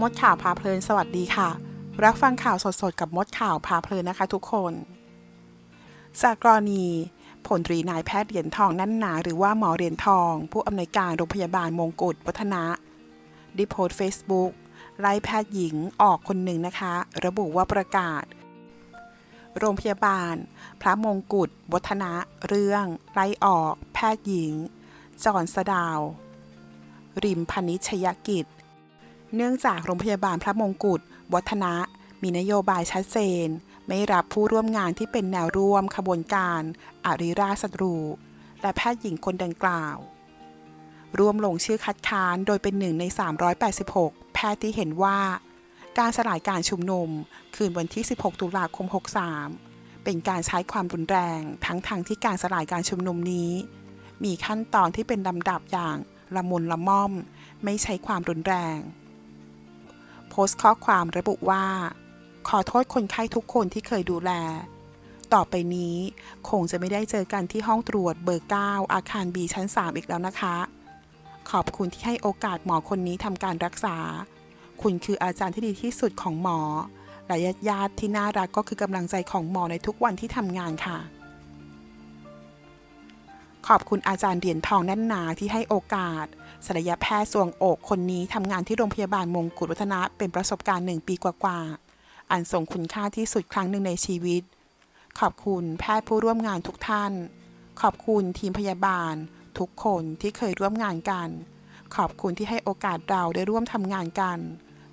มดข่าวพาเพลินสวัสดีค่ะ รับฟังข่าวสดๆ กับมดข่าวพาเพลินนะคะทุกคนจากกรณีผลตรีนายแพทย์เหรียญทองนั่นหนา หรือว่าหมอเหรียญทอง ผู้อำนวยการโรงพยาบาลมงกุฎวัฒนะได้โพสต์เฟซบุ๊กไล่แพทย์หญิงออกคนหนึ่งนะคะ ระบุว่าประกาศ โรงพยาบาล พระมงกุฎวัฒนะเรื่องไล่ออก แพทย์หญิง จอนสดาว ริมพนิชยกิจ เนื่องจากโรงพยาบาลพระมงกุฎวัฒนะ มีนโยบายชัดเจน ไม่รับผู้ร่วมงานที่เป็นแนวร่วมขบวนการอาริราชศัตรู และแพทย์หญิงคนดังกล่าว ร่วมลงชื่อคัดค้านโดยเป็นหนึ่งใน 386 แพทย์ที่เห็นว่า การสลายการชุมนุมคืนวันที่ 16 ตุลาคม 63 เป็นการใช้ความรุนแรงทั้งทางที่การสลายการชุมนุมนี้ มีขั้นตอนที่เป็นลำดับอย่างละมุนละม่อม ไม่ใช้ความรุนแรง โพสต์ข้อความระบุว่า ขอโทษคนไข้ทุกคนที่เคยดูแล ต่อไปนี้คงจะไม่ได้เจอกันที่ห้องตรวจเบอร์ 9 อาคาร B ชั้น 3 อีกแล้วนะคะ ขอบคุณที่ให้โอกาสหมอคนนี้ทำการรักษา คุณคืออาจารย์ที่ดีที่สุดของหมอและญาติญาติที่น่ารักก็คือกำลังใจของหมอในทุกวันที่ทำงานค่ะ ขอบคุณอาจารย์เหรียญทองแน่นหนาที่ให้โอกาสศัลยแพทย์สวงอกคนนี้ทำงานที่โรงพยาบาลมงกุฎวัฒนะเป็นประสบการณ์หนึ่งปีกว่าๆอันทรงคุณค่าที่สุดครั้งหนึ่งในชีวิต ขอบคุณแพทย์ผู้ร่วมงานทุกท่าน ขอบคุณทีมพยาบาล ทุกคนที่เคยร่วมงานกัน ขอบคุณที่ให้โอกาสเราได้ร่วมทำงานกัน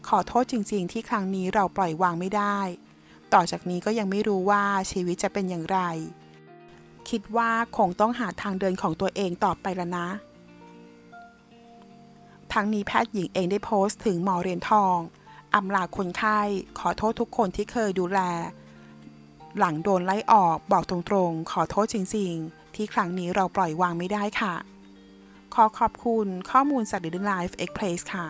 ขอโทษจริงๆ ที่ครั้งนี้เราปล่อยวางไม่ได้ ต่อจากนี้ก็ยังไม่รู้ว่าชีวิตจะเป็นอย่างไร คิดว่าคงต้องหาทางเดินของตัวเองต่อไปแล้วนะ ทั้งนี้แพทย์หญิงเองได้โพสต์ถึงหมอเรียญทองอำลาคนไข้ขอโทษทุกคนที่เคยดูแล หลังโดนไล่ออกบอกตรงๆ ขอโทษจริงๆ ที่ครั้งนี้เราปล่อยวางไม่ได้ค่ะ ขอขอบคุณข้อมูลจาก Daily Life Express ค่ะ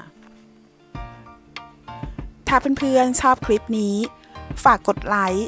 ถ้าเพื่อนๆชอบคลิปนี้ ฝากกดไลค์